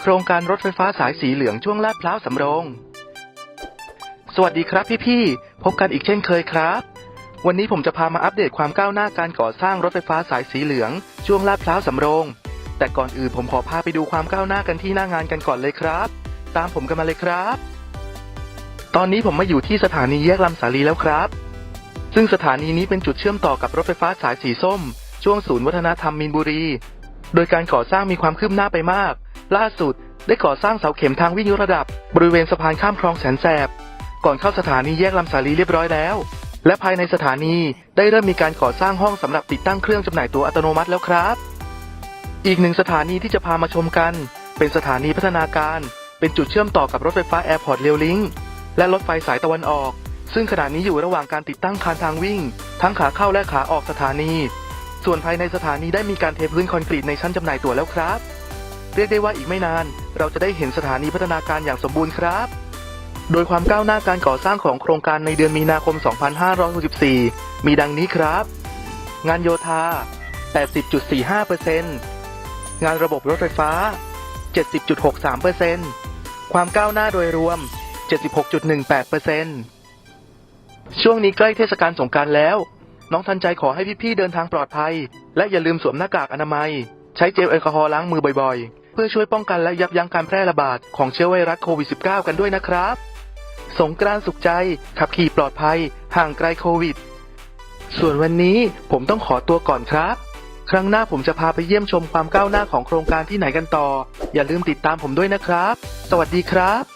โครงการรถไฟฟ้าสายสีเหลืองช่วงลาดพร้าวสำโรง สวัสดีครับพี่ๆ พบกันอีกเช่นเคยครับ วันนี้ผมจะพามาอัปเดตความก้าวหน้าการก่อสร้างรถไฟฟ้าสายสีเหลือง ช่วงลาดพร้าวสำโรง แต่ก่อนอื่นผมขอพาไปดูความก้าวหน้ากันที่หน้างานกันก่อนเลยครับ ตามผมกันมาเลยครับ ตอนนี้ผมมาอยู่ที่สถานีแยกลำสาลีแล้วครับ ซึ่งสถานีนี้เป็นจุดเชื่อมต่อกับรถไฟฟ้าสายสีส้ม ช่วงศูนย์วัฒนธรรมมีนบุรี โดยการก่อสร้างมีความคืบหน้าไปมาก ล่าสุดได้ก่อสร้างเสาเข็มทางวิ่งยกระดับ บริเวณสะพานข้ามคลองแสนแสบ ก่อนเข้าสถานีแยกลำสาลีเรียบร้อยแล้ว และภายในสถานีได้เริ่มมีการก่อสร้างห้องสำหรับติดตั้งเครื่องจำหน่ายตั๋วอัตโนมัติแล้วครับ อีกหนึ่งสถานีที่จะพามาชมกัน เป็นสถานีพัฒนาการ เป็นจุดเชื่อมต่อกับรถไฟฟ้าแอร์พอร์ตเรลลิงและรถไฟสายตะวันออก ซึ่งขณะนี้อยู่ระหว่างการติดตั้งคานทางวิ่ง ทั้งขาเข้าและขาออกสถานี ส่วนภายในสถานีได้มีการเทพื้นคอนกรีตในชั้นจำหน่ายตั๋วแล้วครับ เรียกได้ว่าอีกไม่นาน เราจะได้เห็นสถานีพัฒนาการอย่างสมบูรณ์ครับ โดยความก้าวหน้าการก่อสร้างของโครงการในเดือนมีนาคม 2564 มีดังนี้ครับ งานโยธา 80.45%งานระบบรถไฟฟ้า 70.63%ความก้าวหน้าโดยรวม 76.18%ช่วงนี้ใกล้เทศกาลสงกรารแล้ว น้องทันใจขอให้พี่ๆเดินทางปลอดภัย และอย่าลืมสวมหน้ากากอนามัย ใช้เจลแอลกอฮอล์ล้างมือบ่อยๆ เพื่อช่วยป้องกันและยับยั้งการแพร่ระบาดของเชื้อไวรัสโควิด -19 กันด้วยนะครับ สงกรานต์สุขใจ ขับขี่ปลอดภัย ห่างไกลโควิด ส่วนวันนี้ผมต้องขอตัวก่อนครับ ครั้งหน้าผมจะพาไปเยี่ยมชมความก้าวหน้าของโครงการที่ไหนกันต่อ อย่าลืมติดตามผมด้วยนะครับ สวัสดีครับ